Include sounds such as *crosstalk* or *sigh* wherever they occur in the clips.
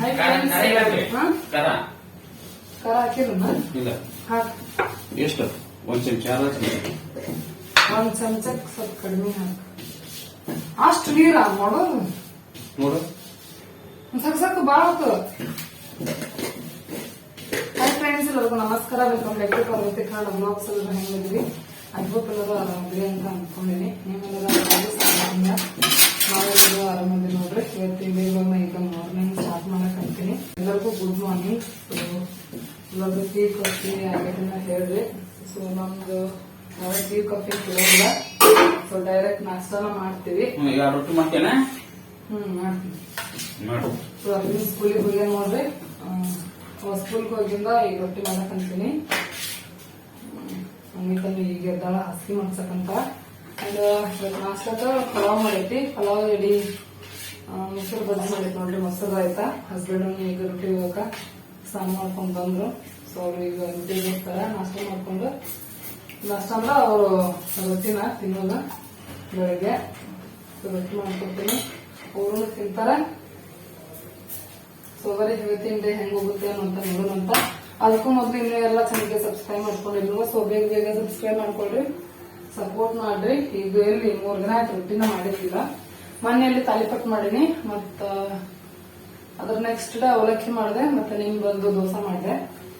ಖಾರ friends. ಖಾರ ಇಲ್ಲನ್ರಿ? ಹಾ? ಖಾರ ಖಾರ ಹಾಕಿರನ ಇಲ್ಲ. ಎಷ್ಟು? ಒಂದ್ ಚಮಚ ಒಂದ್ ಚಮಚಕ್ ಸ್ವಲ್ಪ ಕಡಿಮೆ ಹಾಕ್. ಅಷ್ಟು ನೀರ ಮಾಡೋದು ನೋಡು. ಸಕ್ ಸಕ್ ಹಾಯ್ ಫ್ರೆಂಡ್ಸ್ ಎಲ್ಲರಿಗೂ ನಮಸ್ಕಾರ. Welcome to Parvathi Kannada blogs ಎಲ್ಲ ಹೆಂಗಿದ್ವಿ ಅದ್ಭುತ ಬೆಳೆ ಅಂತ ನೀವೆಲ್ಲರೂ ಆರಾಮಿಲ್ಲ ನಾವೆಲ್ಲರೂ ಆರಾಮದಿ ನೋಡ್ರಿ. ಇವತ್ತು ಇಲ್ಲಿ ಇವಾಗ ಈಗ ಮಾರ್ನಿಂಗ್ ಸ್ಟಾರ್ಟ್ ಮಾಡಕ್ ಅಂತೀನಿ ಎಲ್ಲರಿಗೂ ಗುಡ್ ಮಾರ್ನಿಂಗ್ ಇವಾಗ ಟೀ ಕಾಫಿ ಆಗಿದ್ದನ್ನ ಹೇಳ್ರಿ ಸೊ ನಮ್ದು ನಾವೇ ಟೀ ಕಾಫಿ ಕುಡಿಯೋದಿಲ್ಲ ಸೊ ಡೈರೆಕ್ಟ್ ನಾಷ್ಟಾನ ಮಾಡ್ತೀವಿ. ರೊಟ್ಟಿ ಮಾಡ್ತೇನೆ ಹ್ಮ್ ಮಾಡ್ತೀನಿ ಮಾಡು. ಸೊ ಅದನ್ನ ಸ್ಕೂಲಿಗೆ ಹೋಗ್ಯ ನೋಡ್ರಿ. ಸ್ಕೂಲ್ಗೆ ಹೋಗಿಂದ ಈಗ ರೊಟ್ಟಿ ಮಾಡಕ್ ಅಂತೀನಿ ಅಮಿತನು ಈಗ ಎದ್ದಾಳ ಹಸಿ ಮಾಡ್ಸಕಂತ ಅಂಡ್ ನಾಷ್ಟದ ಪಲಾವ್ ಮಾಡೈತಿ. ಪಲಾವ್ ರೆಡಿ ಮೊಸರು ಬಜ್ಜಿ ಮಾಡೈತಿ ನೋಡ್ರಿ ಮೊಸರು ಆಯ್ತಾ ಹಸ್ಬೆಂಡ್ ಈಗ ರೊಟ್ಟಿ ಹೋಗಕ ಸ್ನಾನ ಮಾಡ್ಕೊಂಡ್ ಬಂದ್ರು. ಸೊ ಅವ್ರು ಈಗ ರೊಟ್ಟಿ ಹೋಗ್ತಾರ ನಾಷ್ಟ ಮಾಡ್ಕೊಂಡು ನಾಷ್ಟ ಅಂದ್ರೆ ಅವರು ರೊಟ್ಟಿನ ತಿನ್ನೋದು ಬೆಳಗ್ಗೆ. ರೊಟ್ಟಿ ಮಾಡ್ಕೊಡ್ತೀನಿ. ಅವರು ತಿಂತಾರ. ಸೊ ಬರೀ ಇವತ್ತಿನ ಹೆಂಗ್ ಹೋಗುತ್ತೆ ಅಂತ ನೋಡೋಣ ಅಂತ ಅದಕ್ಕೂ ಮೊದಲು ಇನ್ನೂ ಎಲ್ಲ ಚೆನ್ನಾಗಿ ಸಬ್ಸ್ಕ್ರೈಬ್ ಮಾಡ್ಕೊಂಡಿದ್ರು ಸೊ ಬೇಗ ಬೇಗ ಸಬ್ಸ್ಕ್ರೈಬ್ ಮಾಡ್ಕೊಳ್ರಿ. ಸಪೋರ್ಟ್ ಮಾಡ್ರಿ. ಈಗ ಎಲ್ಲಿ ಮೂರು ದಿನ ಆಯ್ತು ರೊಟ್ಟಿನ ಮಾಡಿರ್ಲಿಲ್ಲ. ಮನೆಯಲ್ಲಿ ತಾಲಿಪಟ್ ಮಾಡೀನಿ. ಮತ್ತ ಅದ್ರ ನೆಕ್ಸ್ಟ್ ಡೇ ಅವಲಕ್ಕಿ ಮಾಡಿದೆ, ಮತ್ತೆ ನಿಮ್ ಬಂದು ದೋಸೆ ಮಾಡಿದೆ.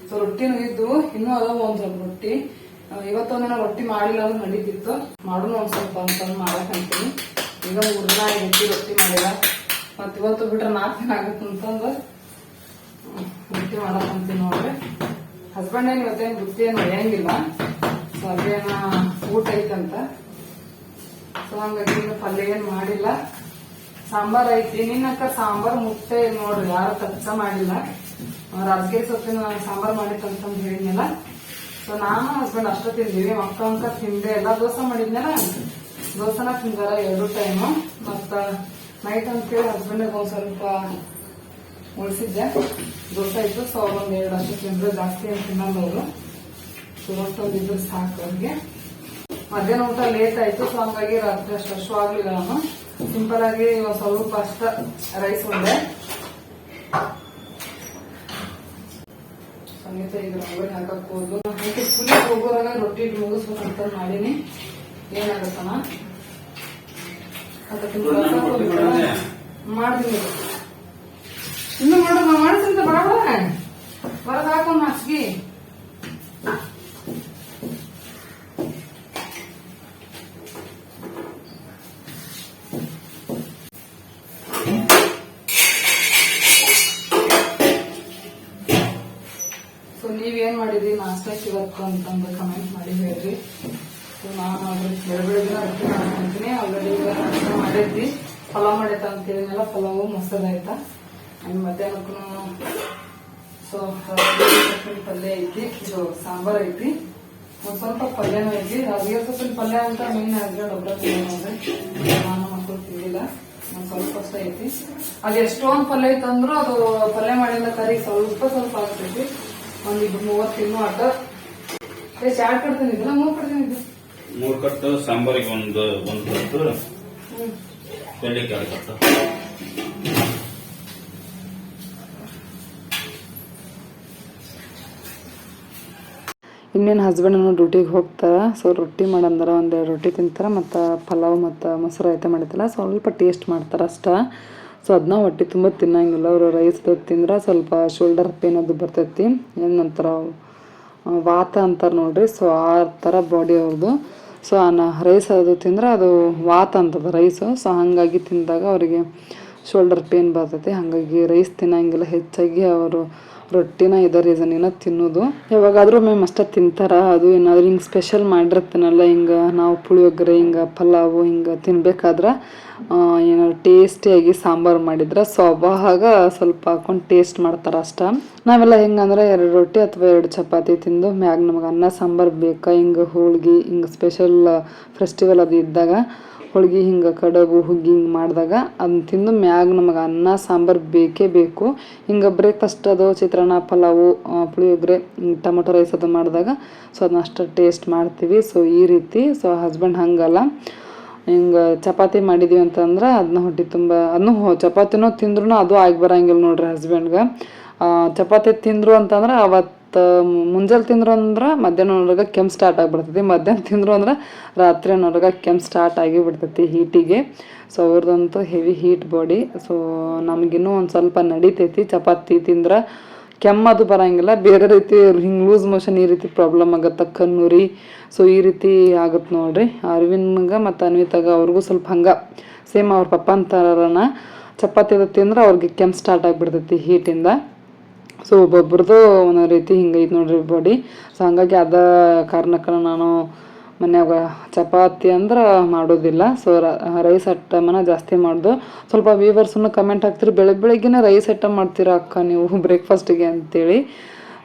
ಸೊ ರೊಟ್ಟಿನೂ ಇದ್ದು ಇನ್ನೂ ಅದಾವ ಒಂದ್ ಸ್ವಲ್ಪ ರೊಟ್ಟಿ. ಇವತ್ತೊಂದಿನ ರೊಟ್ಟಿ ಮಾಡಿಲ್ಲ ಅಂದ್ರೆ ನಡೀತಿತ್ತು. ಮಾಡೋಣ ಒಂದ್ ಸ್ವಲ್ಪ ಅಂತಂದು ಮಾಡಕ್ ಅಂತೀನಿ. ಈಗ ಮೂರ್ ದಿನ ರೊಟ್ಟಿ ರೊಟ್ಟಿ ಮಾಡಿಲ್ಲ. ಮತ್ ಇವತ್ತು ಬಿಟ್ರೆ ನಾಲ್ಕು ದಿನ ಆಗತ್ತೆ ಅಂತಂದು ಹ್ಮ್, ರೊಟ್ಟಿ ಮಾಡಕ್ ಅಂತೀನಿ ನೋಡ್ರಿ. ಹಸ್ಬೆಂಡ್ ಏನ್ ಇವತ್ತೇನ್ ಬುತ್ತಿ ಏನು ಒಯ್ಯಂಗಿಲ್ಲ. ಸೊ ಅದೇನ ಊಟ ಐತಂತ. ಸೊ ಹಂಗಾಗಿ ಪಲ್ಯ ಏನು ಮಾಡಿಲ್ಲ. ಸಾಂಬಾರ್ ಐತಿ. ನಿನ್ನಕ್ಕ ಸಾಂಬಾರ್ ಮುಟ್ಟೆ ನೋಡ್ರಿ ಯಾರು ಕಚ್ಚ ಮಾಡಿಲ್ಲ. ರಾಜಗಿರಿ ಸೊಪ್ಪಿನ ಸಾಂಬಾರ್ ಮಾಡಿತ್ತಂತಂದು ಹೇಳಿದ್ನಲ್ಲ. ಸೊ ನಾನು ಹಸ್ಬೆಂಡ್ ಅಷ್ಟು ತಿಂದೀವಿ. ಮಕ್ಕ ಅಂಕ ತಿಂದೆ. ಎಲ್ಲ ದೋಸೆ ಮಾಡಿದ್ನಲ್ಲ. ದೋಸೆನ ತಿಂದಾರ ಎರಡು ಟೈಮು ಮತ್ತ ನೈಟ್ ಅಂತೇಳಿ ಹಸ್ಬೆಂಡ್ ಒಂದ್ ಸ್ವಲ್ಪ ದೋಸೆ ಇತ್ತು ಸೊ ಒಂದು ಎರಡು ಅಷ್ಟು ತಿಂದ್ರೆ ಜಾಸ್ತಿ ಅಂತ ತಿನ್ನಲ್ಲ ಅವರು ಸೊ ಅಷ್ಟೊಂದಿದ್ರೆ ಸಾಕು ಅವ್ರಿಗೆ ಮಧ್ಯಾಹ್ನ ಊಟ ಲೇಟ್ ಆಯ್ತು ಸೊ ಹಂಗಾಗಿ ರಾತ್ರಿ ಅಷ್ಟು ಅಷ್ಟು ಆಗ್ಲಿಲ್ಲ ನಾನು ಸಿಂಪಲ್ ಆಗಿ ಇವಾಗ ಸ್ವಲ್ಪ ಅಷ್ಟ ರೈಸ್ ಒಂದೇ ಸಂಗೀತ ಈಗ ರಂಗೋಲಿ ಹಾಕಕ್ ಹೋದ್ಲು ಹಾಗೆ ಸ್ಕೂಲಿಗೆ ಹೋಗೋದಾಗ ರೊಟ್ಟಿ ಮುಗಿಸ್ಬೇಕಂತ ಮಾಡೀನಿ ಏನಾಗತ್ತಮ್ಮ ಮಾಡ್ತೀನಿ ಮಾಡ ಮಾಡಿಸಂತ ಬಡ ಹೊರಗೆ ಹಾಕೊಂಡ್ ಹಾಸಿಗೆ ಸೊ ನೀವೇನ್ ಮಾಡಿದ್ರಿ? ನಾಷ್ಟಕ್ಕೆ ಇವತ್ತು ಅಂತಂದು ಕಮೆಂಟ್ ಮಾಡಿ ಹೇಳ್ರಿ. ಸೊ ನಾನು ಅವ್ರಿಗೆ ಬೆಳೆ ಬೆಳಗಿನ ರೊಟ್ಟಿ ಮಾಡ್ಕೊಂತೀನಿ ಆಲ್ರೆಡಿ ಈಗ ಮಾಡಿದ್ವಿ. ಪಲಾವ್ ಮಾಡೈತ ಅಂತ ಹೇಳಿದ್ನಲ್ಲ, ಪಲಾವು ಮೊಸರು ಅಂಡ್ ಮಧ್ಯಾಹ್ನಕ್ಕೂ ಸೊ ಸೊಪ್ಪಿನ ಪಲ್ಯ ಐತಿ. ಇದು ಸಾಂಬಾರ್ ಐತಿ. ಒಂದ್ ಸ್ವಲ್ಪ ಪಲ್ಯನೂ ಐತಿ. ರಾಜಗಿರಿ ಸೊಪ್ಪಿನ ಪಲ್ಯ ಅಂತ ಮೀನ್ ಹಸ್ಬೆಂಡ್ ಒಬ್ಬರ ತಿನ್ನೋದ್ರೆ ನಾನು ಮಕ್ಕಳು ತಿಂದಿಲ್ಲ. ಒಂದ್ ಸ್ವಲ್ಪ ಅಷ್ಟೇ ಐತಿ. ಅದು ಎಷ್ಟೊಂದ್ ಪಲ್ಯ ಐತಂದ್ರು ಅದು ಪಲ್ಯ ಮಾಡಿದ ಕರಿ ಸ್ವಲ್ಪ ಸ್ವಲ್ಪ ಆಗ್ತೈತಿ. ಒಂದ್ ಇದು ಮೂವತ್ತು ತಿನ್ನು ಆಟ ಎಷ್ಟು ಎರಡು ಕಡ್ತೀನಿ ಇದ್ರ ಮೂರ್ ಮೂರ್ ಕಟ್ಟು ಸಾಂಬಾರಿಗೆ ಒಂದು ಒಂದು ಕಟ್ಟು. ಪಲ್ಯಕ್ಕೆ ಕಟ್ಟು. ಇನ್ನೇನು ಹಸ್ಬೆಂಡ್ ಅನ್ನೋ ಡ್ಯೂಟಿಗೆ ಹೋಗ್ತಾರೆ ಸೊ ರೊಟ್ಟಿ ಮಾಡಂದ್ರೆ ಒಂದೆರಡು ರೊಟ್ಟಿ ತಿಂತಾರೆ ಮತ್ತು ಪಲಾವ್ ಮತ್ತು ಮೊಸರು ಐತೆ ಮಾಡಿತ್ತಲ್ಲ ಸ್ವಲ್ಪ ಟೇಸ್ಟ್ ಮಾಡ್ತಾರೆ ಅಷ್ಟೆ. ಸೊ ಅದನ್ನ ಹೊಟ್ಟೆ ತುಂಬ ತಿನ್ನಂಗಿಲ್ಲ ಅವರು ರೈಸ್ ತಿಂದ್ರೆ ಸ್ವಲ್ಪ ಶೋಲ್ಡರ್ ಪೇನ್ ಅದು ಬರ್ತೈತಿ. ಏನಂತಾರ ಆ, ವಾತ ಅಂತಾರೆ ನೋಡ್ರಿ ಸೊ ಆ ಥರ ಬಾಡಿ ಅವ್ರದ್ದು ಸೊ ಆ ರೈಸ್ ಅದು ತಿಂದರೆ ಅದು ವಾತ ಅಂತದ ರೈಸು ಸೊ ಹಾಗಾಗಿ ತಿಂದಾಗ ಅವರಿಗೆ ಶೋಲ್ಡರ್ ಪೇನ್ ಬರ್ತೈತಿ. ಹಾಗಾಗಿ ರೈಸ್ ತಿನ್ನಂಗಿಲ್ಲ. ಹೆಚ್ಚಾಗಿ ಅವರು ರೊಟ್ಟಿನ ಇದ ರೀಸನಿನ ತಿನ್ನೋದು. ಯಾವಾಗಾದರೂ ಮ್ಯಾಮ್ ಅಷ್ಟೇ ತಿಂತಾರ. ಅದು ಏನಾದರೂ ಹಿಂಗೆ ಸ್ಪೆಷಲ್ ಮಾಡಿರ್ತೀನಲ್ಲ, ಹಿಂಗೆ ನಾವು ಪುಳಿಯೋಗರೆ, ಹಿಂಗೆ ಪಲಾವು, ಹಿಂಗೆ ತಿನ್ಬೇಕಾದ್ರೆ ಏನಾದ್ರು ಟೇಸ್ಟಿಯಾಗಿ ಸಾಂಬಾರು ಮಾಡಿದ್ರೆ ಸೊ ಅವಾಗ ಸ್ವಲ್ಪ ಹಾಕೊಂಡು ಟೇಸ್ಟ್ ಮಾಡ್ತಾರೆ ಅಷ್ಟ. ನಾವೆಲ್ಲ ಹೆಂಗಂದ್ರೆ ಎರಡು ರೊಟ್ಟಿ ಅಥವಾ ಎರಡು ಚಪಾತಿ ತಿಂದು ಮ್ಯಾಗ ನಮಗೆ ಅನ್ನ, ಸಾಂಬಾರು ಬೇಕಾ, ಹಿಂಗೆ ಹೋಳ್ಗೆ, ಹಿಂಗೆ ಸ್ಪೆಷಲ್ ಫೆಸ್ಟಿವಲ್ ಅದು ಇದ್ದಾಗ ಹೋಳ್ಗೆ ಹಿಂಗೆ ಕಡಬು, ಹುಗ್ಗಿ ಹಿಂಗೆ ಮಾಡಿದಾಗ ಅದನ್ನ ತಿಂದು ಮ್ಯಾಗ ನಮಗೆ ಅನ್ನ, ಸಾಂಬಾರು ಬೇಕೇ ಬೇಕು. ಹಿಂಗೆ ಬ್ರೇಕ್ಫಾಸ್ಟ್ ಅದು, ಚಿತ್ರಾನ್ನ, ಪಲಾವು ಪುಳಿಯೋಗರೆ ಟೊಮೊಟೊ ರೈಸ್ ಅದು ಮಾಡಿದಾಗ ಸೊ ಅದನ್ನ ಅಷ್ಟು ಟೇಸ್ಟ್ ಮಾಡ್ತೀವಿ. ಸೊ ಈ ರೀತಿ ಸೊ ಹಸ್ಬೆಂಡ್ ಹಂಗಲ್ಲ. ಹಿಂಗೆ ಚಪಾತಿ ಮಾಡಿದ್ವಿ ಅಂತಂದ್ರೆ ಅದನ್ನ ಹೊಟ್ಟೆ ತುಂಬ ಅದನ್ನು ಚಪಾತಿನೂ ತಿಂದ್ರೂ ಅದು ಆಗಿ ಬರಂಗಿಲ್ಲ ನೋಡ್ರಿ ಹಸ್ಬೆಂಡ್ಗೆ ಚಪಾತಿ ತಿಂದರು ಅಂತಂದ್ರೆ ಅವತ್ತು ಮುಂಜಾನೆ ತಿಂದ್ರು ಅಂದ್ರೆ ಮಧ್ಯಾಹ್ನವರೆಗೆ ಕೆಮ್ಮು ಸ್ಟಾರ್ಟ್ ಆಗಿಬಿಡ್ತೈತಿ. ಮಧ್ಯಾಹ್ನ ತಿಂದ್ರು ಅಂದ್ರೆ ರಾತ್ರಿನವರೆಗೆ ಕೆಮ್ಮು ಸ್ಟಾರ್ಟ್ ಆಗಿ ಬಿಡ್ತೈತಿ ಹೀಟಿಗೆ ಸೊ ಅವ್ರದ್ದಂತೂ ಹೆವಿ ಹೀಟ್ ಬಾಡಿ ಸೊ ನಮಗಿನ್ನೂ ಒಂದು ಸ್ವಲ್ಪ ನಡೀತೈತಿ. ಚಪಾತಿ ತಿಂದ್ರೆ ಕೆಮ್ಮದು ಬರಂಗಿಲ್ಲ. ಬೇರೆ ರೀತಿ ಹಿಂಗೆ ಲೂಸ್ ಮೋಷನ್ ಈ ರೀತಿ ಪ್ರಾಬ್ಲಮ್ ಆಗತ್ತೆ. ಕಣ್ಣುರಿ. ಸೊ ಈ ರೀತಿ ಆಗುತ್ತೆ ನೋಡ್ರಿ. ಅರವಿಂದ್ಗೆ ಮತ್ತು ಅನ್ವಿತಾಗ ಅವ್ರಿಗೂ ಸ್ವಲ್ಪ ಹಂಗೆ. ಸೇಮ್ ಅವ್ರ ಪಪ್ಪ ಅಂತಾರನ ಚಪಾತಿ ತಿಂದ್ರೆ ಅವ್ರಿಗೆ ಕೆಮ್ಮು ಸ್ಟಾರ್ಟ್ ಆಗಿಬಿಡ್ತೈತಿ ಹೀಟಿಂದ ಸೊ ಒಬ್ಬೊಬ್ರದ್ದು ಒಂದೊಂದು ರೀತಿ ಹಿಂಗೈತೆ ನೋಡ್ರಿ ಬಾಡಿ. ಸೊ ಹಂಗಾಗಿ ಅದ ಕಾರಣಕ್ಕೆ ನಾನು ಮನ್ಯಾಗ ಚಪಾತಿ ಅಂದ್ರೆ ಮಾಡೋದಿಲ್ಲ. ಸೊ ರೈಸ್ ಐಟಮನ್ನ ಜಾಸ್ತಿ ಮಾಡ್ದು. ಸ್ವಲ್ಪ ವ್ಯೂವರ್ಸನ್ನು ಕಮೆಂಟ್ ಹಾಕ್ತಿರಿ. ಬೆಳಗ್ಗೆ ಬೆಳಗ್ಗೆನೇ ರೈಸ್ ಐಟಮ್ ಮಾಡ್ತೀರಾ ಅಕ್ಕ ನೀವು *laughs* ಬ್ರೇಕ್ಫಾಸ್ಟಿಗೆ ಅಂತೇಳಿ.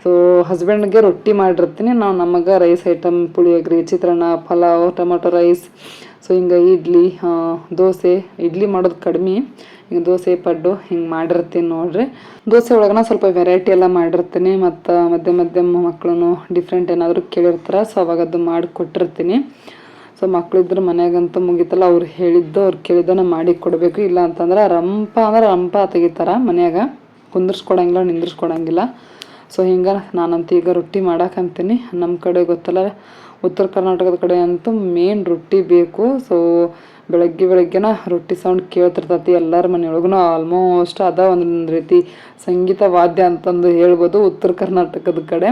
ಸೊ ಹಸ್ಬೆಂಡ್ಗೆ ರೊಟ್ಟಿ ಮಾಡಿರ್ತೀನಿ. ನಾವು ನಮಗೆ rice item puliyogare, chitranna, pulao, tomato rice so ಹಿಂಗೆ ಇಡ್ಲಿ ದೋಸೆ, ಇಡ್ಲಿ ಮಾಡೋದು ಕಡಿಮೆ. ಹಿಂಗೆ ದೋಸೆ, ಪಡ್ಡು ಹಿಂಗೆ ಮಾಡಿರ್ತೀನಿ ನೋಡ್ರಿ. ದೋಸೆ ಒಳಗನ ಸ್ವಲ್ಪ ವೆರೈಟಿ ಎಲ್ಲ ಮಾಡಿರ್ತೀನಿ. ಮತ್ತು ಮಧ್ಯ ಮಧ್ಯೆ ಮಕ್ಕಳು ಡಿಫ್ರೆಂಟ್ ಏನಾದರೂ ಕೇಳಿರ್ತಾರೆ ಸೊ ಅವಾಗ ಅದು ಮಾಡಿ ಕೊಟ್ಟಿರ್ತೀನಿ ಸೊ ಮಕ್ಕಳಿದ್ರೆ ಮನೆಗಂತೂ ಮುಗಿತಲ್ಲ, ಅವ್ರು ಹೇಳಿದ್ದು, ಅವ್ರು ಕೇಳಿದ್ದನ್ನ ಮಾಡಿ ಕೊಡಬೇಕು. ಇಲ್ಲ ಅಂತಂದ್ರೆ ರಂಪ ಅಂದ್ರೆ ರಂಪ ತೆಗಿತಾರೆ ಮನ್ಯಾಗ. ಕುಂದಿರ್ಸ್ಕೊಡಂಗಿಲ್ಲ, ನಿಂದಿರ್ಸ್ಕೊಡಂಗಿಲ್ಲ. ಸೊ ಹಿಂಗೆ ನಾನಂತೂ ಈಗ ರೊಟ್ಟಿ ಮಾಡಕ್ಕಂತೀನಿ ನಮ್ಮ ಕಡೆ ಗೊತ್ತಲ್ಲ ಉತ್ತರ ಕರ್ನಾಟಕದ ಕಡೆ ಅಂತೂ ಮೇನ್ ರೊಟ್ಟಿ ಬೇಕು. ಸೊ ಬೆಳಗ್ಗೆ ಬೆಳಗ್ಗೆನ ರೊಟ್ಟಿ ಸೌಂಡ್ ಕೇಳ್ತಿರ್ತತಿ ಎಲ್ಲರ ಮನೆಯೊಳಗೂ ಆಲ್ಮೋಸ್ಟ್ ಅದ ಒಂದು ರೀತಿ ಸಂಗೀತ ವಾದ್ಯ ಅಂತಂದು ಹೇಳ್ಬೋದು ಉತ್ತರ ಕರ್ನಾಟಕದ ಕಡೆ.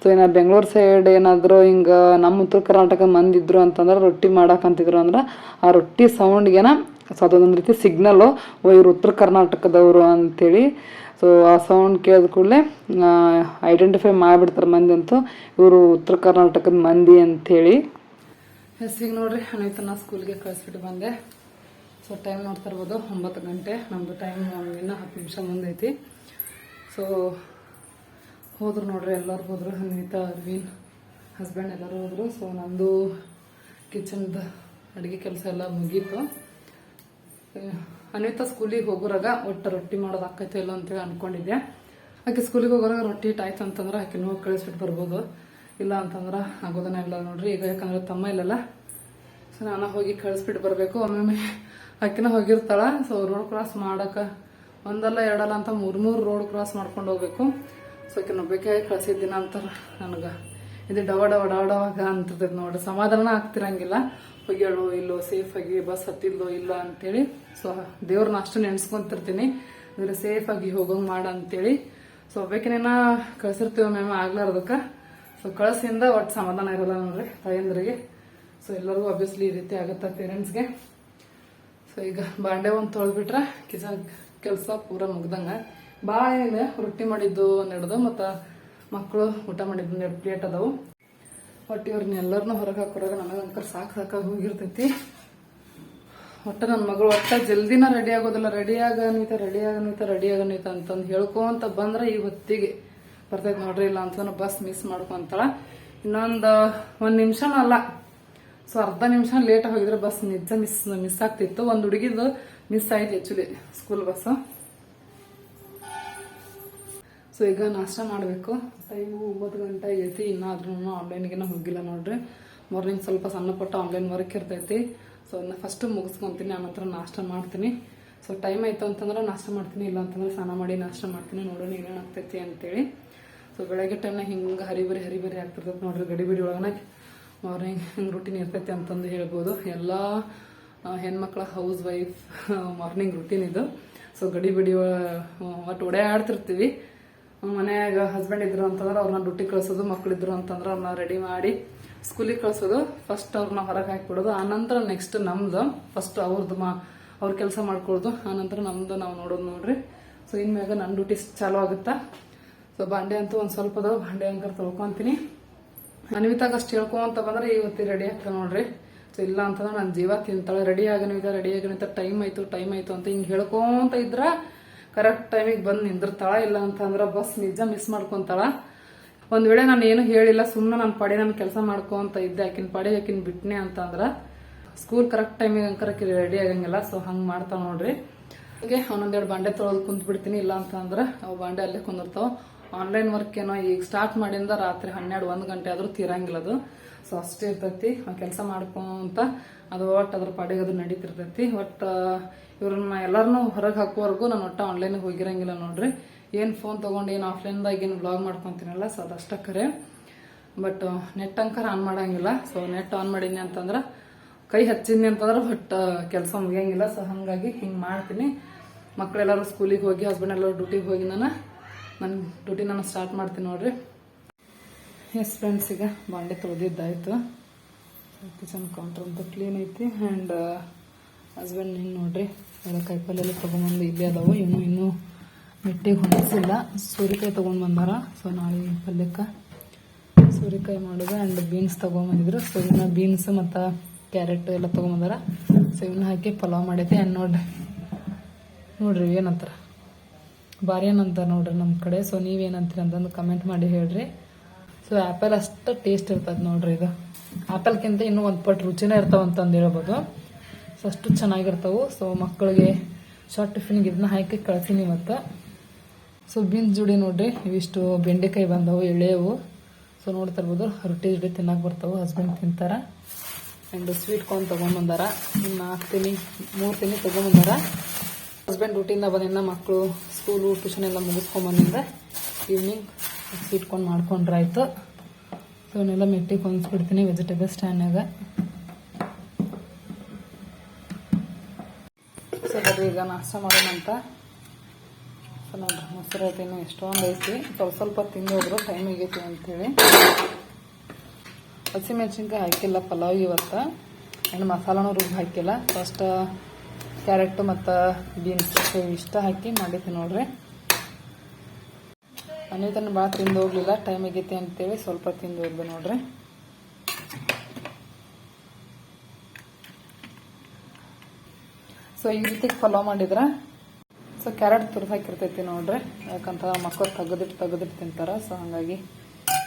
ಸೊ ಇನ್ನು ಬೆಂಗಳೂರು ಸೈಡ್ ಏನಾದರೂ ಹಿಂಗೆ ನಮ್ಮ ಉತ್ತರ ಕರ್ನಾಟಕ ಮಂದಿ ಇದ್ರು ಅಂತಂದ್ರೆ ರೊಟ್ಟಿ ಮಾಡಕ್ಕಂತಿದ್ರು ಅಂದ್ರೆ ಆ ರೊಟ್ಟಿ ಸೌಂಡ್ಗೆನ ಸೊ ಅದೊಂದೊಂದು ರೀತಿ ಸಿಗ್ನಲ್ಲು ಓ ಇವ್ರು ಉತ್ತರ ಕರ್ನಾಟಕದವರು ಅಂತೇಳಿ ಸೊ ಆ ಸೌಂಡ್ ಕೇಳಿದ ಕೂಡಲೇ ಐಡೆಂಟಿಫೈ ಮಾಡಿಬಿಡ್ತಾರೆ ಮಂದಿ ಅಂತೂ. ಇವರು ಉತ್ತರ ಕರ್ನಾಟಕದ ಮಂದಿ ಅಂಥೇಳಿ. ಎಸ್ ಈಗ ನೋಡ್ರಿ ನಾ ಸ್ಕೂಲ್ಗೆ ಕಳಿಸ್ಬಿಟ್ಟು ಬಂದೆ. ಸೊ ಟೈಮ್ ನೋಡ್ತಾ ಇರ್ಬೋದು, ಒಂಬತ್ತು ಗಂಟೆ. ನಮ್ಮದು ಟೈಮ್ ಇನ್ನೂ ಹತ್ತು ನಿಮಿಷ ಮುಂದೈತಿ. ಸೊ ಹೋದ್ರು ನೋಡ್ರಿ, ಎಲ್ಲರೂ ಹೋದ್ರು. ಅನ್ವಿತಾ ಅರ್ವಿನ್ ಹಸ್ಬೆಂಡ್ ಎಲ್ಲರೂ ಹೋದರು. ಸೊ ನಂದು ಕಿಚನ್ದು ಅಡುಗೆ ಕೆಲಸ ಎಲ್ಲ ಮುಗೀತು. ಅನ್ವಿತಾ ಸ್ಕೂಲಿಗೆ ಹೋಗೋರಾಗ ಒಟ್ಟು ರೊಟ್ಟಿ ಮಾಡೋದು ಆಕೈತೆ ಇಲ್ಲ ಅಂತೇಳಿ ಅನ್ಕೊಂಡಿದ್ದೆ. ಆಕೆ ಸ್ಕೂಲಿಗೆ ಹೋಗೋರಾಗ ರೊಟ್ಟಿ ಇಟ್ಟು ಆಯ್ತು ಅಂತಂದ್ರೆ ಆಕೆ ನೋವು ಕಳಿಸ್ಬಿಟ್ಟು ಬರ್ಬೋದು. ಇಲ್ಲ ಅಂತಂದ್ರೆ ಆಗೋದನ್ನ ಇಲ್ಲ ನೋಡ್ರಿ. ಈಗ ಯಾಕಂದ್ರೆ ತಮ್ಮ ಇಲ್ಲಲ್ಲ. ಸೊ ನಾನು ಹೋಗಿ ಕಳಿಸ್ಬಿಟ್ಟು ಬರಬೇಕು. ಒಮ್ಮೊಮ್ಮೆ ಆಕಿನ ಹೋಗಿರ್ತಾಳ. ಸೊ ರೋಡ್ ಕ್ರಾಸ್ ಮಾಡೋಕೆ ಒಂದಲ್ಲ ಎರಡಲ್ಲ ಅಂತ ಮೂರು ಮೂರು ರೋಡ್ ಕ್ರಾಸ್ ಮಾಡ್ಕೊಂಡು ಹೋಗ್ಬೇಕು. ಸೊ ಆಕಿನ ಒಬ್ಬಕ್ಕೆ ಕಳ್ಸಿದ್ದಿನ ಅಂತಾರೆ ನನಗೆ. ಇದು ಡವ ಡವ ಡವ ಡವ ಅಂತದ ನೋಡ್ರಿ. ಸಮಾಧಾನ ಆಗ್ತಿರಂಗಿಲ್ಲ. ಹೋಗ್ಯಾಳು ಇಲ್ಲೋ ಸೇಫ್ ಆಗಿ ಬಸ್ ಹತ್ತಿಲ್ಲೋ ಇಲ್ಲ ಅಂತೇಳಿ. ಸೊ ದೇವ್ರನ್ನ ಅಷ್ಟು ನೆನ್ಸ್ಕೊಂತಿರ್ತೀನಿ. ಅಂದ್ರೆ ಸೇಫ್ ಆಗಿ ಹೋಗಂಗ್ ಮಾಡ ಅಂತೇಳಿ. ಸೊ ಒಬ್ಬಾಕಿನೇನ ಕಳ್ಸಿರ್ತೀವಿ ಮ್ಯಾಮ್ ಆಗ್ಲಾರ್ದಕ್ಕೆ? ಸೊ ಕಳ್ಸಿಂದ ಒಟ್ಟು ಸಮಾಧಾನ ಇರಲ್ಲ ನೋಡ್ರಿ ತಾಯಂದ್ರಿಗೆ. ಸೊ ಎಲ್ಲರಿಗೂ ಅಬ್ವಿಯಸ್ಲಿ ಈ ರೀತಿ ಆಗುತ್ತೆ ಪೇರೆಂಟ್ಸ್ಗೆ ಸೊ ಈಗ ಬಾಂಡೆ ಒಂದು ತೊಳೆದ್ಬಿಟ್ರೆ ಕಿಚನ್ ಕೆಲಸ ಪೂರ ಮುಗ್ದಂಗೆ. ಭಾಳ ಏನಿದೆ ರೊಟ್ಟಿ ಮಾಡಿದ್ದು ನಡೆದು ಮತ್ತು ಮಕ್ಕಳು ಊಟ ಮಾಡಿದ್ದು ಎರಡು ಪ್ಲೇಟ್ ಅದಾವು. ಒಟ್ಟು ಇವ್ರನ್ನ ಎಲ್ಲರನ್ನೂ ಹೊರಗೆ ನನಗೆ ಅಂಕರ್ ಸಾಕು ಸಾಕಾಗಿ ಹೋಗಿರ್ತೈತಿ. ಒಟ್ಟು ನನ್ನ ಮಗಳು ಒಟ್ಟ ಜಲ್ದಿನ ರೆಡಿ ಆಗೋದಿಲ್ಲ. ರೆಡಿ ಆಗನೀತ ರೆಡಿ ಆಗನೀತ ರೆಡಿ ಆಗನೀತ ಅಂತಂದು ಹೇಳ್ಕೊಂತ ಬಂದ್ರೆ ಈ ಹೊತ್ತಿಗೆ ಬರ್ತೈತೆ ನೋಡ್ರಿ, ಇಲ್ಲ ಅಂತ ಬಸ್ ಮಿಸ್ ಮಾಡ್ಕೊಂತಾಳ ಇನ್ನೊಂದು, ಒಂದು ನಿಮಿಷನೂ ಅಲ್ಲ. ಸೊ ಅರ್ಧ ನಿಮಿಷ ಲೇಟ್ ಹೋಗಿದ್ರೆ ಬಸ್ ನಿಜ ಮಿಸ್ ಮಿಸ್ ಆಗ್ತಿತ್ತು. ಒಂದು ಹುಡುಗಿದು ಮಿಸ್ ಆಯ್ತು ಆ್ಯಕ್ಚುಲಿ ಸ್ಕೂಲ್ ಬಸ್ ಸೊ ಈಗ ನಾಷ್ಟ ಮಾಡಬೇಕು. ಟೈಮು ಒಂಬತ್ತು ಗಂಟೆ ಆಗೈತಿ. ಇನ್ನಾದ್ರೂ ಆನ್ಲೈನ್ಗೆ ಹೋಗಿಲ್ಲ ನೋಡ್ರಿ. ಮಾರ್ನಿಂಗ್ ಸ್ವಲ್ಪ ಸಣ್ಣ ಪುಟ್ಟ ಆನ್ಲೈನ್ ವರ್ಕ್ ಇರ್ತೈತಿ. ಸೊ ಅದನ್ನ ಫಸ್ಟ್ ಮುಗಿಸ್ಕೊಂತೀನಿ. ಆನಂತರ ನಾಷ್ಟ ಮಾಡ್ತೀನಿ. ಸೊ ಟೈಮ್ ಆಯ್ತು ಅಂತಂದ್ರೆ ನಾಷ್ಟ ಮಾಡ್ತೀನಿ. ಇಲ್ಲ ಅಂತಂದ್ರೆ ಸ್ನಾನ ಮಾಡಿ ನಾಷ್ಟ ಮಾಡ್ತೀನಿ. ನೋಡೋಣ ಏನೇನು ಆಗ್ತೈತಿ ಅಂತೇಳಿ. ಸೊ ಬೆಳಗ್ಗೆ ಟೈಮ್ನ ಹಿಂಗೆ ಹರಿಬರಿ ಹರಿಬರಿ ಆಗ್ತಿರ್ತೈತೆ ನೋಡ್ರಿ ಗಡಿ ಬಿಡಿ ಒಳಗನ. ಮಾರ್ನಿಂಗ್ ಹಿಂಗೆ ರೂಟೀನ್ ಇರ್ತೈತಿ ಅಂತಂದು ಹೇಳ್ಬೋದು. ಎಲ್ಲ ಹೆಣ್ಮಕ್ಳ ಹೌಸ್ ವೈಫ್ ಮಾರ್ನಿಂಗ್ ರೂಟೀನ್ ಇದು. ಸೊ ಗಡಿ ಬಿಡಿ ಒಟ್ಟು ಓಡಾಡ್ತಿರ್ತೀವಿ. ಮನ್ಯಾಗ ಹಸ್ಬೆಂಡ್ ಇದ್ರು ಅಂತಂದ್ರೆ ಅವ್ರನ್ನ ಡ್ಯೂಟಿ ಕಳ್ಸೋದು ಮಕ್ಳಿದ್ರು ಅಂತಂದ್ರೆ ಅವ್ರನ್ನ ರೆಡಿ ಮಾಡಿ ಸ್ಕೂಲಿಗೆ ಕಳ್ಸೋದು. ಫಸ್ಟ್ ಅವ್ರನ್ನ ಹೊರಗೆ ಹಾಕಿಬಿಡೋದು. ಆನಂತರ ನೆಕ್ಸ್ಟ್ ನಮ್ದು. ಫಸ್ಟ್ ಅವ್ರದ್ದು ಮಾ, ಅವ್ರ ಕೆಲಸ ಮಾಡ್ಕೊಳ್ಳೋದು ಆನಂತರ ನಮ್ದು ನಾವು ನೋಡೋದು ನೋಡ್ರಿ. ಸೊ ಇನ್ಮ್ಯಾಗ ನನ್ನ ಡ್ಯೂಟಿ ಚಾಲು ಆಗುತ್ತಾ? ಸೊ ಬಾಂಡೆ ಅಂತೂ ಒಂದು ಸ್ವಲ್ಪ ಅದಾವ. ಬಾಂಡೆ ಅಂಕರ್ ತೊಳ್ಕೊಂತೀನಿ. ಅನ್ವಿತಾಗ ಅಷ್ಟು ಹೇಳ್ಕೊಂತ ಬಂದ್ರೆ ಇವತ್ತಿ ರೆಡಿ ಆಗ್ತಾನೆ ನೋಡ್ರಿ. ಸೊ ಇಲ್ಲ ಅಂತಂದ್ರೆ ನನ್ನ ಜೀವ ತಿಂತಾಳೆ. ರೆಡಿ ಆಗನಿತ ರೆಡಿ ಆಗನಿತ ಟೈಮ್ ಆಯ್ತು ಟೈಮ್ ಆಯ್ತು ಅಂತ ಹಿಂಗೆ ಹೇಳ್ಕೊಂತ ಇದ್ರ ಕರೆಕ್ಟ್ ಟೈಮಿಗೆ ಬಂದು ನಿಂದಿರ್ತಾಳ ಇಲ್ಲ ಅಂತಂದ್ರೆ ಬಸ್ ನಿಜ ಮಿಸ್ ಮಾಡ್ಕೊಂತಾಳ. ಒಂದ್ ವೇಳೆ ನಾನು ಏನು ಹೇಳಿಲ್ಲ ಸುಮ್ಮನೆ ನನ್ನ ಪಾಡಿ ನಾನು ಕೆಲಸ ಮಾಡ್ಕೊಂತ ಇದ್ದೆ, ಆಕಿನ ಪಾಡಿ ಆಕಿನ ಬಿಟ್ನೆ ಅಂತಂದ್ರೆ ಸ್ಕೂಲ್ ಕರೆಕ್ಟ್ ಟೈಮಿಗೆ ಅಂಕರ ರೆಡಿ ಆಗಂಗಿಲ್ಲ ಸೊ ಹಂಗೆ ಮಾಡ್ತಾವ ನೋಡ್ರಿ. ಹಾಗೆ ಒಂದೊಂದೆರಡು ಬಾಂಡೆ ತೊಳೆದು ಕುಂತ್ ಬಿಡ್ತೀನಿ ಇಲ್ಲ ಅಂತಂದ್ರೆ ಅವು ಬಾಂಡೆ ಅಲ್ಲೇ ಕುಂದಿರ್ತಾವ. ಆನ್ಲೈನ್ ವರ್ಕ್ ಏನೋ ಈಗ ಸ್ಟಾರ್ಟ್ ಮಾಡಿಂದ ರಾತ್ರಿ ಹನ್ನೆರಡು, ಒಂದು ಗಂಟೆ ಆದ್ರೂ ತೀರಂಗಿಲ್ಲ ಅದು. ಸೊ ಅಷ್ಟೇ ಇರ್ತೈತಿ ಕೆಲಸ ಮಾಡ್ಕೊಂತ ಅದು ಒಟ್ಟು ಅದ್ರ ಪಾಡಿಗೆ ಅದು ನಡೀತಿರ್ತೈತಿ. ಒಟ್ಟು ಇವ್ರನ್ನ ಎಲ್ಲರನ್ನೂ ಹೊರಗೆ ಹಾಕುವವರೆಗೂ ನಾನು ಒಟ್ಟು ಆನ್ಲೈನಿಗೆ ಹೋಗಿರಂಗಿಲ್ಲ ನೋಡ್ರಿ. ಏನು ಫೋನ್ ತೊಗೊಂಡು ಏನು ಆಫ್ಲೈನ್ದಾಗ ಏನು ಬ್ಲಾಗ್ ಮಾಡ್ಕೊತೀನಲ್ಲ ಸೊ ಅದಷ್ಟೇ ಕರೆ. ಬಟ್ ನೆಟ್ ಅಂಕರ್ ಆನ್ ಮಾಡಂಗಿಲ್ಲ. ಸೊ ನೆಟ್ ಆನ್ ಮಾಡೀನಿ ಅಂತಂದ್ರೆ ಕೈ ಹಚ್ಚಿದ್ನಿ ಅಂತಂದ್ರೆ ಬಟ್ ಕೆಲಸ ಮುಗಿಯಂಗಿಲ್ಲ. ಸೊ ಹಾಗಾಗಿ ಹಿಂಗೆ ಮಾಡ್ತೀನಿ. ಮಕ್ಕಳೆಲ್ಲರೂ ಸ್ಕೂಲಿಗೆ ಹೋಗಿ ಹಸ್ಬೆಂಡ್ ಎಲ್ಲರೂ ಡ್ಯೂಟಿಗೆ ಹೋಗಿ ನಾನು ನನ್ನ ಡ್ಯೂಟಿ ನಾನು ಸ್ಟಾರ್ಟ್ ಮಾಡ್ತೀನಿ ನೋಡ್ರಿ. ಎಸ್ ಫ್ರೆಂಡ್ಸ್ ಈಗ ಬಾಂಡೆ ತೊಳೆದಿದ್ದಾಯ್ತು. ಕಿಚನ್ ಕೌಂಟ್ರ್ ಅಂತ ಕ್ಲೀನ್ ಐತಿ. ಆ್ಯಂಡ್ ಹಸ್ಬೆಂಡ್ ಹಿಂಗೆ ನೋಡ್ರಿ ಎಲ್ಲ ಕಾಯಿಪಲ್ಲೆ ಎಲ್ಲ ತೊಗೊಂಬಂದು ಇಲ್ಲೇ ಅದಾವೆ. ಇನ್ನೂ ಇನ್ನೂ ಮಿಟ್ಟಿಗೆ ಹೊಂದಿಸಿಲ್ಲ. ಸೂರ್ಯಕಾಯಿ ತೊಗೊಂಡು ಬಂದಾರ. ಸೊ ನಾಳೆ ಪಲ್ಯಕ್ಕೆ ಸೂರ್ಯಕಾಯಿ ಮಾಡೋದು ಆ್ಯಂಡ್ ಬೀನ್ಸ್ ತೊಗೊಂಬಂದಿದ್ರು ಸೊ ಇನ್ನು ಬೀನ್ಸ್ ಮತ್ತು ಕ್ಯಾರೆಟ್ ಎಲ್ಲ ತೊಗೊಂಬಂದಾರ ಸೊ ಇವನ್ನ ಹಾಕಿ ಪಲಾವ್ ಮಾಡೈತಿ ಆ್ಯಂಡ್ ನೋಡ್ರಿ ನೋಡ್ರಿ ಏನಂತಾರ. ಭಾರಿ ಏನಂತಾರೆ ನೋಡ್ರಿ ನಮ್ಮ ಕಡೆ. ಸೊ ನೀವೇನಂತೀರಿ ಅಂತಂದು ಕಮೆಂಟ್ ಮಾಡಿ ಹೇಳ್ರಿ. ಸೊ ಆ್ಯಪಲ್ ಅಷ್ಟು ಟೇಸ್ಟ್ ಇರ್ತದೆ ನೋಡ್ರಿ ಇದು. ಆ್ಯಪಲ್ಗಿಂತ ಇನ್ನೂ ಒಂದು ಪಟ್ಟು ರುಚಿನೇ ಇರ್ತಾವಂತಂದು ಹೇಳ್ಬೋದು. ಸೊ ಅಷ್ಟು ಚೆನ್ನಾಗಿರ್ತಾವೆ. ಸೊ ಮಕ್ಕಳಿಗೆ ಶಾರ್ಟ್ ಟಿಫಿನ್ಗೆ ಇದನ್ನ ಹಾಕಿ ಕಳ್ಸೀನಿ ಇವತ್ತು. ಸೊ ಬೀನ್ಸ್ ಜೋಡಿ ನೋಡ್ರಿ, ಇವಿಷ್ಟು ಬೆಂಡೆಕಾಯಿ ಬಂದವು ಎಳೆವು ಸೊ ನೋಡ್ತಾ ಇರ್ಬೋದು, ರೊಟ್ಟಿ ಜೋಡಿ ತಿನ್ನಕ್ಕೆ ಬರ್ತಾವೆ ಹಸ್ಬೆಂಡ್ ತಿಂತಾರ. ಆ್ಯಂಡ್ ಸ್ವೀಟ್ ಕಾರ್ನ್ ತೊಗೊಂಬಂದಾರ ಇನ್ನು ನಾಲ್ಕು ತಿನಿ, ಮೂರು ತಿನಿ ತೊಗೊಂಬಂದಾರ ಹಸ್ಬೆಂಡ್ ಡ್ಯೂಟಿಯಿಂದ ಬಂದಿನ ಮಕ್ಕಳು ಸ್ಕೂಲು ಟ್ಯೂಷನ್ ಎಲ್ಲ ಮುಗಿಸ್ಕೊಂಬಂದಿಂದ ಈವ್ನಿಂಗ್ ಸ್ವೀಟ್ ಕಾರ್ನ್ ಮಾಡ್ಕೊಂಡ್ರಾಯ್ತು. ಸೊ ಇವನ್ನೆಲ್ಲ ಮೆಟ್ಟಿಗೆ ಹೊಂದಿಸ್ಬಿಡ್ತೀನಿ ವೆಜಿಟೇಬಲ್ ಸ್ಟ್ಯಾಂಡ್ನಾಗ ಬರ್ರಿ ಈಗ ನಾಷ್ಟ ಮಾಡೋಣಂತ ಸೊ, ನೋಡ್ರಿ, ಮೊಸರು ಐತಿ ಎಷ್ಟೊಂದು ಐತಿ. ಸ್ವಲ್ಪ ಸ್ವಲ್ಪ ತಿಂದು ಹೋದ್ರು ಟೈಮ್ ಆಗೈತಿ ಅಂತೇಳಿ. ಹಸಿಮೆಣ್ಸಿನ್ಕಾಯಿ ಹಾಕಿಲ್ಲ ಪಲಾವ್ ಇವತ್ತು. ಆ್ಯಂಡ್ ಮಸಾಲನೂ ರುಬ್ಬಿ ಹಾಕಿಲ್ಲ. ಫಸ್ಟ್ ಕ್ಯಾರೆಟ್ ಮತ್ತು ಬೀನ್ಸ್ ಇಷ್ಟು ಹಾಕಿ ಮಾಡಿದ್ದೆ ನೋಡ್ರಿ. ಮನೆ ತನಕ ಭಾಳ ತಿಂದು ಹೋಗ್ಲಿಲ್ಲ ಟೈಮ್ ಆಗೈತಿ ಅಂತೇಳಿ ಸ್ವಲ್ಪ ತಿಂದು ಹೋದ್ವಿ ನೋಡ್ರಿ. ಸೊ ಈ ರೀತಿ ಫಾಲೋ ಮಾಡಿದ್ರೆ ಸೊ ಕ್ಯಾರೆಟ್ ತುರ್ದು ಹಾಕಿರ್ತೈತಿ ನೋಡ್ರಿ. ಯಾಕಂತ ಮಕ್ಕಳು ತೆಗೆದಿಟ್ಟು ತೆಗೆದಿಟ್ಟು ತಿಂತಾರೆ ಸೊ ಹಾಗಾಗಿ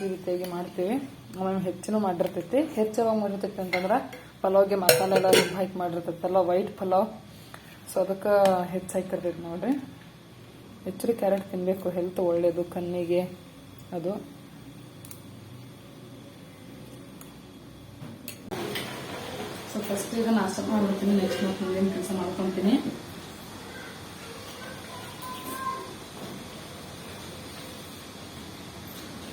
ಈ ರೀತಿಯಾಗಿ ಮಾಡ್ತೀವಿ. ಆಮೇಲೆ ಹೆಚ್ಚಿನೂ ಮಾಡಿರ್ತೈತಿ. ಹೆಚ್ಚು ಯಾವಾಗ ಮಾಡಿರ್ತೈತಿ ಅಂತಂದ್ರೆ, ಪಲಾವ್ಗೆ ಮಸಾಲೆ ಎಲ್ಲ ರುಬ್ಬ ಹಾಕಿ ಮಾಡಿರ್ತೈತಲ್ಲ ವೈಟ್ ಪಲಾವ್. ಸೊ ಅದಕ್ಕೆ ಹೆಚ್ಚು ಹಾಕಿರ್ತೈತಿ ನೋಡ್ರಿ. ಹೆಚ್ಚು ಕ್ಯಾರೆಟ್ ತಿನ್ನಬೇಕು ಹೆಲ್ತ್ ಒಳ್ಳೆಯದು ಕಣ್ಣಿಗೆ, ಅದು. ಫಸ್ಟ್ ಈಗ ನಾಷ್ಟ ಮಾಡ್ಬಿಡ್ತೀನಿ ನೆಕ್ಸ್ಟ್ ಮತ್ತೆ ಮುಂದಿನ ಕೆಲಸ ಮಾಡ್ಕೊತೀನಿ.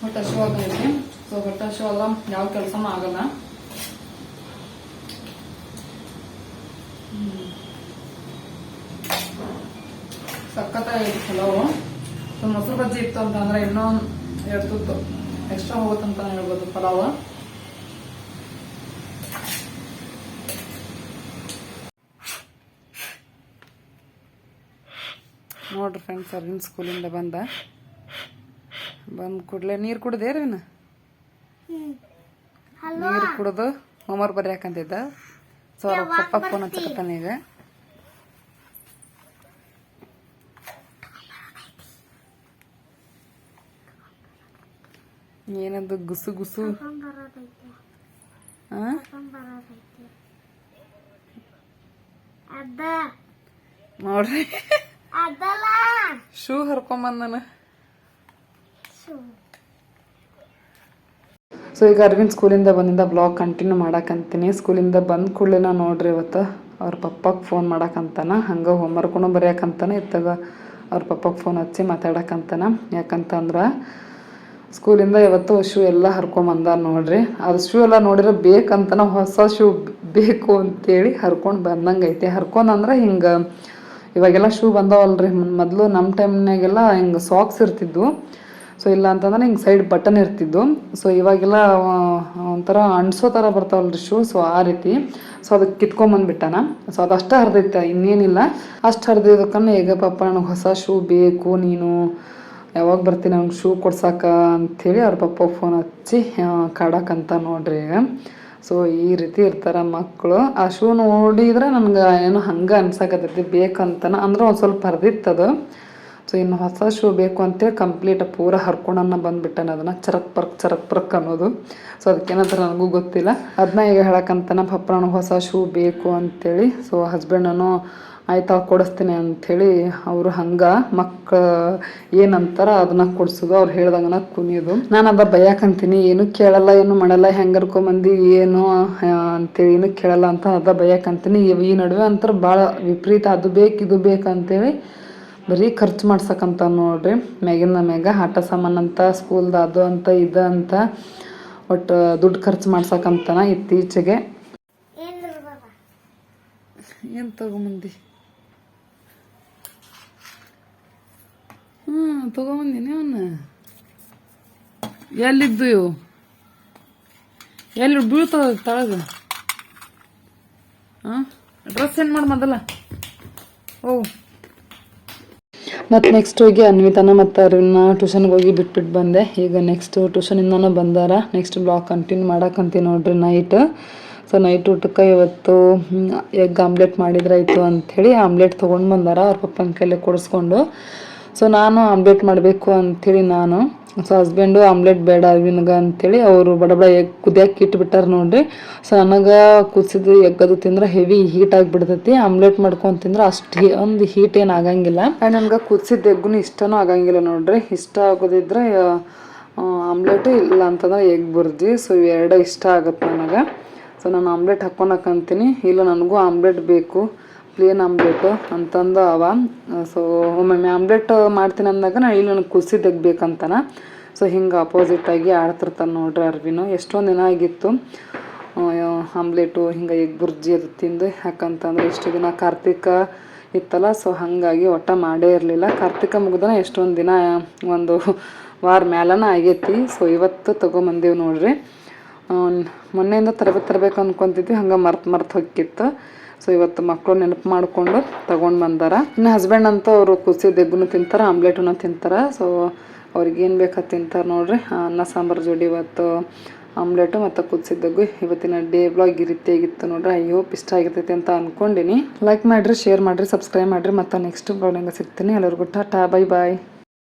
ಹೊಟ್ಟೆ ಶೋ ಆಗೈತಿ ಸೊ ಹೊಟ್ಟೆ ಶೋ ಅಲ್ಲ, ಯಾವ ಕೆಲಸನೂ ಆಗಲ್ಲ. ಸಖತ್ತಾಗಿತ್ತು ಚಲೋ ಸೊ ಮೊಸರು ಬಜ್ಜಿ ಇತ್ತು ಅಂತಂದ್ರೆ ಇನ್ನೂ ಎರಡು ತುತ್ತು. ಎಕ್ಸ್ಟ್ರಾ ಹೋಗುತ್ತಂತ ಹೇಳ್ಬೋದು ಪಲಾವ್. ನೋಡ್ರಿ ಫ್ರೆಂಡ್ಸ್ ಅರ್ವಿನ್ ಸ್ಕೂಲಿಂದ ಬಂದ. ಬಂದ್ ಕೂಡಲೇ ನೀರು ಕುಡ್ದೇರಿನ ನೀರು ಕುಡಿದು ಹೋಮರ್ ಬರ್ಯಾಕಂತಿದ್ದ. ಸೊ ಅವ್ರ ಪಪ್ಪ ಫೋನ್ ಹಚ್ಚಕತ್ತಾನ ಈಗ. ಏನದು ಗುಸು ಗುಸು? ನೋಡ್ರಿ. ಶೂ ಹರ್ಕೊಂಬಂದನ ಸೊ ಈಗ ಅರವಿಂದ್ ಸ್ಕೂಲಿಂದ ಬಂದಿಂದ ಬ್ಲಾಗ್ ಕಂಟಿನ್ಯೂ ಮಾಡಾಕಂತೀನಿ. ಸ್ಕೂಲಿಂದ ಬಂದ ಕೂಡಲೇ ನೋಡ್ರಿ ಇವತ್ತು. ಅವ್ರ ಪಪ್ಪಗೆ ಫೋನ್ ಮಾಡಾಕಂತಾನ. ಹಂಗೆ ಹೋಮ್ವರ್ಕ್ನು ಬರೆಯಕಂತಾನ. ಇತ್ತಾಗ ಅವ್ರ ಪಪ್ಪಗೆ ಫೋನ್ ಹಚ್ಚಿ ಮಾತಾಡಕಂತಾನ. ಯಾಕಂತಂದ್ರೆ ಸ್ಕೂಲಿಂದ ಇವತ್ತು ಶೂ ಎಲ್ಲ ಹರ್ಕೊಂಬಂದ ನೋಡ್ರಿ. ಅದು ಶೂ ಎಲ್ಲ ನೋಡಿದ್ರೆ ಬೇಕಂತನ ಹೊಸ ಶೂ ಬೇಕು ಅಂತೇಳಿ ಹರ್ಕೊಂಡು ಬಂದಂಗೆ ಐತೆ ಹರ್ಕೊಂಡಂದ್ರೆ ಹಿಂಗೆ ಇವಾಗೆಲ್ಲ ಶೂ ಬಂದವಲ್ರಿ ಮೊದಲು ನಮ್ಮ ಟೈಮ್ನಾಗೆಲ್ಲ ಹಿಂಗೆ ಸಾಕ್ಸ್ ಇರ್ತಿದ್ವು. ಸೊ ಇಲ್ಲ ಅಂತಂದ್ರೆ ಹಿಂಗೆ ಸೈಡ್ ಬಟನ್ ಇರ್ತಿದ್ದು ಸೊ ಇವಾಗೆಲ್ಲ ಒಂಥರ ಅಣ್ಸೋ ಥರ ಬರ್ತಾವಲ್ರಿ ಶೂ ಸೊ ಆ ರೀತಿ. ಸೊ ಅದಕ್ಕೆ ಕಿತ್ಕೊಂಬಂದ್ಬಿಟ್ಟಾನ ಸೊ ಅದಷ್ಟೇ ಹರಿದೈತೆ, ಇನ್ನೇನಿಲ್ಲ. ಅಷ್ಟು ಹರಿದಿದ್ದಕ್ಕನ್ನು ಈಗ ಪಾಪ ನನಗೆ ಹೊಸ ಶೂ ಬೇಕು ನೀನು. ಯಾವಾಗ ಬರ್ತೀನಿ ನಂಗೆ ಶೂ ಕೊಡ್ಸಾಕ ಅಂಥೇಳಿ ಅವ್ರ ಪಪ್ಪ ಫೋನ್ ಹಚ್ಚಿ ಕಾಡಕ್ಕಂತ ನೋಡ್ರಿ ಈಗ. ಸೊ ಈ ರೀತಿ ಇರ್ತಾರೆ ಮಕ್ಕಳು ಆ ಶೂ ನೋಡಿದ್ರೆ ನನಗೆ ಏನು ಹಂಗೆ ಅನ್ಸಕತ್ತೈತಿ, ಬೇಕಂತನ ಅಂದ್ರೆ ಒಂದು ಸ್ವಲ್ಪ ಹರಿದಿತ್ತದು ಸೊ ಇನ್ನು ಹೊಸ ಶೂ ಬೇಕು ಅಂತೇಳಿ ಕಂಪ್ಲೀಟ್ ಪೂರ ಹರ್ಕೊಂಡನ್ನ ಬಂದ್ಬಿಟ್ಟೆ ಅದನ್ನ. ಚರಕ್ ಪರ್ಕ್ ಚರಕ್ ಪರ್ಕ್ ಅನ್ನೋದು. ಸೊ ಅದಕ್ಕೇನಂತ ನನಗೂ ಗೊತ್ತಿಲ್ಲ. ಅದನ್ನ ಈಗ ಹೇಳಕ್ಕಂತನ ಪಪ್ಪ, ನನಗೆ ಹೊಸ ಶೂ ಬೇಕು ಅಂತೇಳಿ. ಸೊ ಹಸ್ಬೆಂಡನು ಆಯ್ತಾ ಕೊಡಿಸ್ತೀನಿ ಅಂಥೇಳಿ ಅವರು ಹಂಗೆ ಮಕ್ಕಳು ಏನಂತಾರ ಅದನ್ನ ಕೊಡ್ಸೋದು ಅವ್ರು ಹೇಳ್ದಂಗನ ಕುನಿಯೋದು ನಾನು ಅದ ಬಯಕಂತೀನಿ ಏನು ಕೇಳಲ್ಲ ಏನು ಮಾಡಲ್ಲ ಮಂದಿ ಏನು ಅಂತೇಳಿ ಏನು ಕೇಳಲ್ಲ ಅಂತ ಅದ ಬಯಕಂತೀನಿ. ಈ ನಡುವೆ ಅಂತರ ಭಾಳ ವಿಪರೀತ ಅದು ಬೇಕು ಇದು ಬೇಕು ಅಂತೇಳಿ ಬರೀ ಖರ್ಚು ಮಾಡ್ಸಕ್ಕಂತ ನೋಡ್ರಿ. ಮ್ಯಾಗಿನ ಮ್ಯಾಗ ಆಟ ಸಾಮಾನು ಅಂತ ಸ್ಕೂಲ್ದು ಅದು ಅಂತ ಇದು ಅಂತ ಒಟ್ಟು ದುಡ್ಡು ಖರ್ಚು ಮಾಡ್ಸಕ್ಕಂತನ ಇತ್ತೀಚೆಗೆ. ಏನು ತಗೊಂಬಂದಿ? ಹ್ಞೂ ಅವನ್ನ. ಎಲ್ಲಿದ್ದು ಇವು? ಎಲ್ಲಿ ಬೀಳ್ತದ ತಳಗ? ಹಾಂ ಡ್ರೆಸ್ ಏನು ಮಾಡಿ ಮೊದಲ. ಓ. ಮತ್ತು ನೆಕ್ಸ್ಟ್ ಹೋಗಿ ಅನ್ವಿತಾನ ಮತ್ತು ಅವ್ರನ್ನ ಟ್ಯೂಷನ್ಗೆ ಹೋಗಿ ಬಿಟ್ಬಿಟ್ಟು ಬಂದೆ. ಈಗ ನೆಕ್ಸ್ಟ್ ಟ್ಯೂಷನಿಂದನೂ ಬಂದಾರ. ನೆಕ್ಸ್ಟ್ ಬ್ಲಾಗ್ ಕಂಟಿನ್ಯೂ ಮಾಡಕ್ಕಂತೀನಿ ನೋಡ್ರಿ ನೈಟ್ ಸೊ ನೈಟ್ ಊಟಕ್ಕೆ ಇವತ್ತು ಎಗ್ ಆಮ್ಲೆಟ್ ಮಾಡಿದ್ರಾಯ್ತು ಅಂಥೇಳಿ ಆಮ್ಲೆಟ್ ತೊಗೊಂಡು ಬಂದಾರ. ಅವ್ರ ಪಪ್ಪನ ಕೈಲಿ ಕೊಡಿಸ್ಕೊಂಡು. ಸೊ ನಾನು ಆಮ್ಲೆಟ್ ಮಾಡಬೇಕು ಅಂಥೇಳಿ ನಾನು. ಸೊ ಹಸ್ಬೆಂಡು ಆಮ್ಲೆಟ್ ಬೇಡ ಅರ್ವಿನ್ಗೆ ಅಂಥೇಳಿ ಅವರು ಬಡ ಬಡ ಎಗ್ ಕುದಿಯಕ್ಕೆ ಇಟ್ಬಿಟ್ಟಾರ ನೋಡ್ರಿ. ಸೊ ನನಗೆ ಎಗ್ ಅದು ತಿಂದ್ರೆ ಹೆವಿ ಹೀಟ್ ಆಗಿಬಿಡ್ತೈತಿ. ಆಮ್ಲೆಟ್ ಮಾಡ್ಕೊಂಡು ತಿಂದ್ರೆ ಅಷ್ಟು ಒಂದು ಹೀಟ್ ಏನು ಆಗಂಗಿಲ್ಲ. ಆ್ಯಂಡ್ ನನಗೆ ಕುದಿಸಿದ ಎಗ್ಗೂ ಇಷ್ಟನೂ ಆಗಂಗಿಲ್ಲ ನೋಡ್ರಿ. ಇಷ್ಟ ಆಗೋದಿದ್ರೆ ಆಮ್ಲೆಟ್ ಇಲ್ಲ ಅಂತಂದ್ರೆ ಎಗ್ ಬರ್ದಿ ಸೊ ಇವೆರಡೇ ಇಷ್ಟ ಆಗುತ್ತೆ ನನಗೆ. ಸೊ ನಾನು ಆಮ್ಲೆಟ್ ಹಾಕ್ಕೊಳಕಂತೀನಿ ಇಲ್ಲ, ನನಗೂ ಆಮ್ಲೆಟ್ ಬೇಕು. ಪ್ಲೇನ್ ಆಮ್ಲೆಟು ಅಂತಂದು ಅವ. ಸೊ ಒಮ್ಮೊಮ್ಮೆ ಆಮ್ಲೆಟ್ ಮಾಡ್ತೀನಿ ಅಂದಾಗ ನಾನು ಇಲ್ಲಿ ನನಗೆ ಕುಸಿ ತೆಗ್ಬೇಕಂತನ. ಸೊ ಹಿಂಗೆ ಅಪೋಸಿಟಾಗಿ ಆಡ್ತಿರ್ತಾನೆ ನೋಡ್ರಿ ಅರ್ವಿನು ಎಷ್ಟೊಂದು ದಿನ ಆಗಿತ್ತು. ಆಮ್ಲೆಟು ಹಿಂಗೆ ಎಗ್ ಬುರ್ಜಿ ಅದು ತಿಂದು, ಯಾಕಂತಂದ್ರೆ ಇಷ್ಟು ದಿನ ಕಾರ್ತಿಕ ಇತ್ತಲ್ಲ ಸೊ ಹಾಗಾಗಿ ಒಟ್ಟ ಮಾಡೇ ಇರಲಿಲ್ಲ. ಕಾರ್ತಿಕ ಮುಗ್ದನ ಎಷ್ಟೊಂದು ದಿನ, ಒಂದು ವಾರ ಮೇಲನ ಆಗೈತಿ. ಸೊ ಇವತ್ತು ತೊಗೊಂಬಂದೀವಿ ನೋಡ್ರಿ. ಮೊನ್ನೆಯಿಂದ ತರಬೇಕು ತರಬೇಕು ಅನ್ಕೊಂತಿದ್ವಿ, ಹಂಗೆ ಮರ್ತು ಮರ್ತು ಹೊಕ್ಕಿತ್ತು ಸೊ ಇವತ್ತು ಮಕ್ಕಳು ನೆನಪು ಮಾಡಿಕೊಂಡು ತಗೊಂಡು ಬಂದಾರ. ಇನ್ನು ಹಸ್ಬೆಂಡ್ ಅಂತೂ ಅವರು ಕುಸಿದ ಎಗ್ಗುನು ತಿಂತಾರೆ ಆಮ್ಲೆಟನ್ನು ತಿಂತಾರೆ. ಸೊ ಅವ್ರಿಗೆ ಏನು ಬೇಕಾ ತಿಂತಾರೆ ನೋಡ್ರಿ. ಅನ್ನ, ಸಾಂಬಾರು, ಜೋಡಿ ಇವತ್ತು ಆಮ್ಲೆಟು ಮತ್ತು ಕುದಿಸಿದ್ದಗು ಇವತ್ತಿನ ಡೇ ಬ್ಲಾಗ್ ಈ ರೀತಿಯಾಗಿತ್ತು ನೋಡ್ರಿ. ಅಯ್ಯೋ, ಇಷ್ಟ ಆಗಿರ್ತೈತಿ ಅಂತ ಅಂದ್ಕೊಂಡಿನಿ ಲೈಕ್ ಮಾಡಿರಿ ಶೇರ್ ಮಾಡಿರಿ ಸಬ್ಸ್ಕ್ರೈಬ್ ಮಾಡಿರಿ. ಮತ್ತು ನೆಕ್ಸ್ಟ್ ಬ್ಲಾಗ್ನಾಗ ಸಿಗ್ತೀನಿ. ಎಲ್ಲರಿಗೂ ಟಾಟಾ ಬೈ ಬಾಯ್